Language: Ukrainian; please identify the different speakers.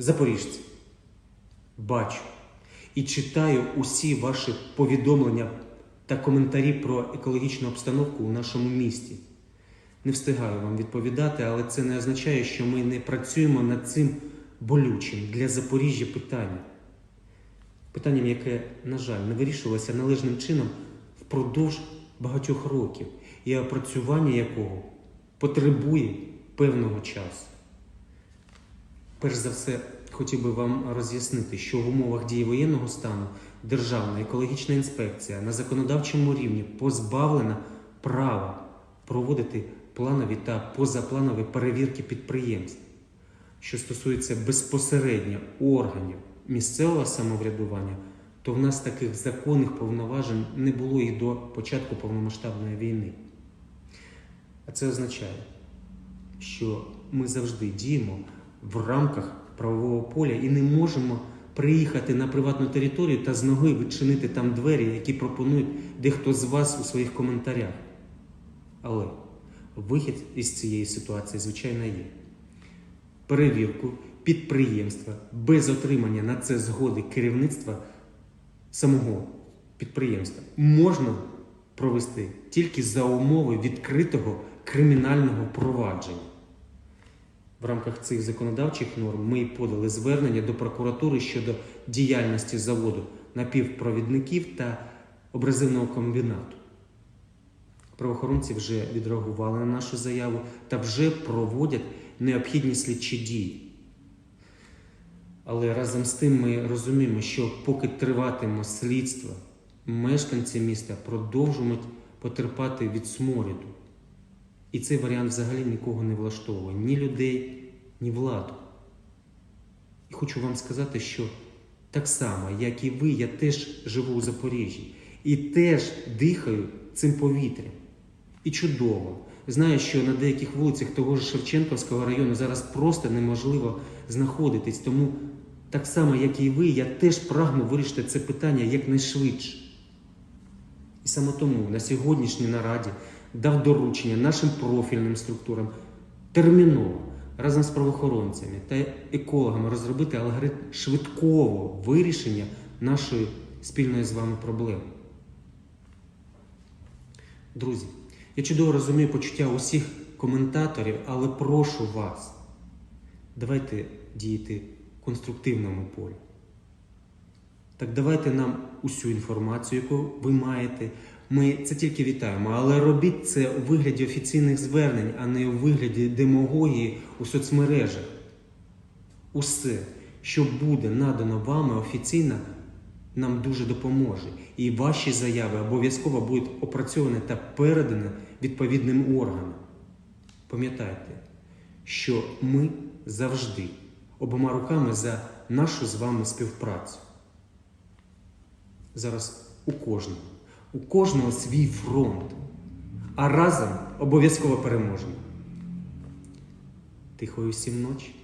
Speaker 1: запоріжці, бачу і читаю усі ваші повідомлення та коментарі про екологічну обстановку у нашому місті. Не встигаю вам відповідати, але це не означає, що ми не працюємо над цим болючим для Запоріжжя питанням. Питанням, яке, на жаль, не вирішувалося належним чином впродовж багатьох років, і опрацювання якого потребує певного часу. Перш за все, хотів би вам роз'яснити, що в умовах дії воєнного стану Державна екологічна інспекція на законодавчому рівні позбавлена права проводити планові та позапланові перевірки підприємств. Що стосується безпосередньо органів місцевого самоврядування, то в нас таких законних повноважень не було і до початку повномасштабної війни. А це означає, що ми завжди діємо в рамках правового поля і не можемо приїхати на приватну територію та з ноги відчинити там двері, які пропонують дехто з вас у своїх коментарях. Але вихід із цієї ситуації, звичайно, є. Перевірку підприємства без отримання на це згоди керівництва самого підприємства можна провести тільки за умови відкритого кримінального провадження. В рамках цих законодавчих норм ми подали звернення до прокуратури щодо діяльності заводу напівпровідників та образивного комбінату. Правоохоронці вже відреагували на нашу заяву та вже проводять необхідні слідчі дії. Але разом з тим ми розуміємо, що поки триватиме слідство, мешканці міста продовжують потерпати від сморіду. І цей варіант взагалі нікого не влаштовує ні людей, ні владу. І хочу вам сказати, що так само, як і ви, я теж живу у Запоріжжі і теж дихаю цим повітрям. І чудово. Знаю, що на деяких вулицях того ж Шевченківського району зараз просто неможливо знаходитись. Тому так само, як і ви, я теж прагну вирішити це питання якнайшвидше. І саме тому на сьогоднішній нараді дав доручення нашим профільним структурам терміново разом з правоохоронцями та екологами розробити алгоритм швидкого вирішення нашої спільної з вами проблеми. Друзі, я чудово розумію почуття усіх коментаторів, але прошу вас, давайте діяти конструктивному полі. Так давайте нам усю інформацію, яку ви маєте. Ми це тільки вітаємо, але робіть це у вигляді офіційних звернень, а не у вигляді демагогії у соцмережах. Усе, що буде надано вами офіційно, нам дуже допоможе. І ваші заяви обов'язково будуть опрацьовані та передані відповідним органам. Пам'ятайте, що ми завжди обома руками за нашу з вами співпрацю. Зараз у кожного, у кожного свій фронт, а разом обов'язково переможемо. Тихої всім ночі.